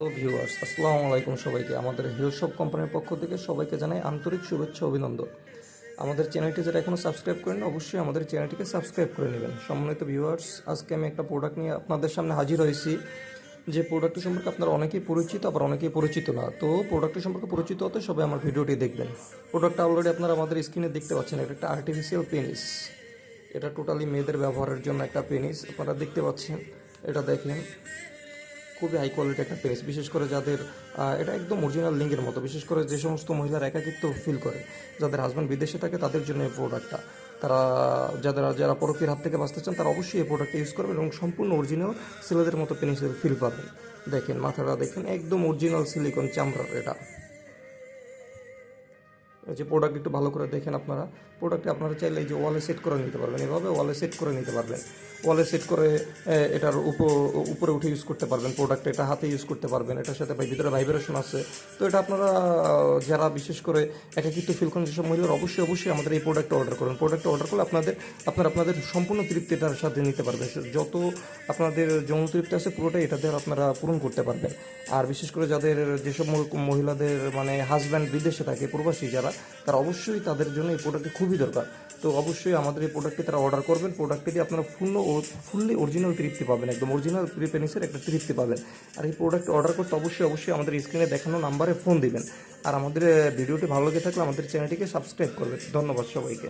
Viewers আসসালামু আলাইকুম সবাইকে। আমাদের হিলশপ কোম্পানির পক্ষ থেকে সবাইকে জানাই আন্তরিক শুভেচ্ছা, অভিনন্দন। আমাদের চ্যানেলটি যারা এখনও সাবস্ক্রাইব করেন অবশ্যই আমাদের চ্যানেলটিকে সাবস্ক্রাইব করে নেবেন। সম্মানিত ভিউয়ার্স আজকে আমি একটা প্রোডাক্ট নিয়ে আপনাদের সামনে হাজির হয়েছি। যে প্রোডাক্টটি সম্পর্কে আপনারা অনেকেই পরিচিত, আবার অনেকেই পরিচিত না। তো প্রোডাক্টটি সম্পর্কে পরিচিত হতে সবাই আমার ভিডিওটি দেখবেন। প্রোডাক্টটা অলরেডি আপনারা আমাদের স্ক্রিনে দেখতে পাচ্ছেন, এটা একটা আর্টিফিশিয়াল পেনিস এটা টোটালি মেয়েদের ব্যবহারের জন্য একটা পেনিস আপনারা দেখতে পাচ্ছেন। এটা দেখেন। খুবই হাই কোয়ালিটি একটা প্রেস বিশেষ করে যাদের এটা একদম অরিজিনাল লিঙ্কের মতো, বিশেষ করে যে সমস্ত মহিলার একাকিত্ব ফিল করে, যাদের হাজব্যান্ড বিদেশে থাকে তাদের জন্য এই প্রোডাক্টটা তারা, যাদের, যারা পরকীর হাত থেকে বাঁচতে চান, তারা অবশ্যই এই প্রোডাক্টটা ইউজ করবেন এবং সম্পূর্ণ অরিজিনাল সিলেদের মতো পেনিসের ফিল পাবেন। দেখেন, মাথাটা দেখেন, একদম অরিজিনাল সিলিকন চামড়ার এটা। যে প্রোডাক্ট একটু ভালো করে দেখেন আপনারা। প্রোডাক্টে আপনারা চাইলে এই যে ওয়ালে সেট করে নিতে পারবেন। এভাবে ওয়ালে সেট করে নিতে পারবেন। ওয়ালে সেট করে এটার উপর উঠে ইউজ করতে পারবেন। প্রোডাক্ট এটা হাতে ইউজ করতে পারবেন। এটার সাথে ভিতরে ভাইব্রেশন আছে। তো এটা আপনারা, যারা বিশেষ করে একাকিত্ব ফিল করেন যেসব মহিলারা, অবশ্যই অবশ্যই আমাদের এই প্রোডাক্টটা অর্ডার করুন। প্রোডাক্টটা অর্ডার করলে আপনাদের, আপনারা আপনাদের সম্পূর্ণ তৃপ্তি এটার সাথে নিতে পারবেন। যত আপনাদের যৌন তৃপ্তি আছে, পুরোটাই এটা এটাতে আপনারা পূরণ করতে পারবেন। আর বিশেষ করে যাদের যেসব মহিলাদের মানে হাজব্যান্ড বিদেশে থাকে, প্রবাসী যারা তারা অবশ্যই তাদের জন্য এই প্রোডাক্টটি খুবই দরকার। তো অবশ্যই আমাদের এই প্রোডাক্টটি তারা অর্ডার করবেন। প্রোডাক্টটি দিয়ে আপনারা পূর্ণ ফুললি অরিজিনাল তৃপ্তি পাবেন একদম। অরিজিনাল প্রিপেনিসের একটা তৃপ্তি পাবেন। আর এই প্রোডাক্ট অর্ডার করতে অবশ্যই অবশ্যই আমাদের স্ক্রিনে দেখানো নাম্বারে ফোন দিবেন। আর আমাদের ভিডিওটি ভালো লেগে থাকলে আমাদের চ্যানেলটিকে সাবস্ক্রাইব করবেন। ধন্যবাদ সবাইকে।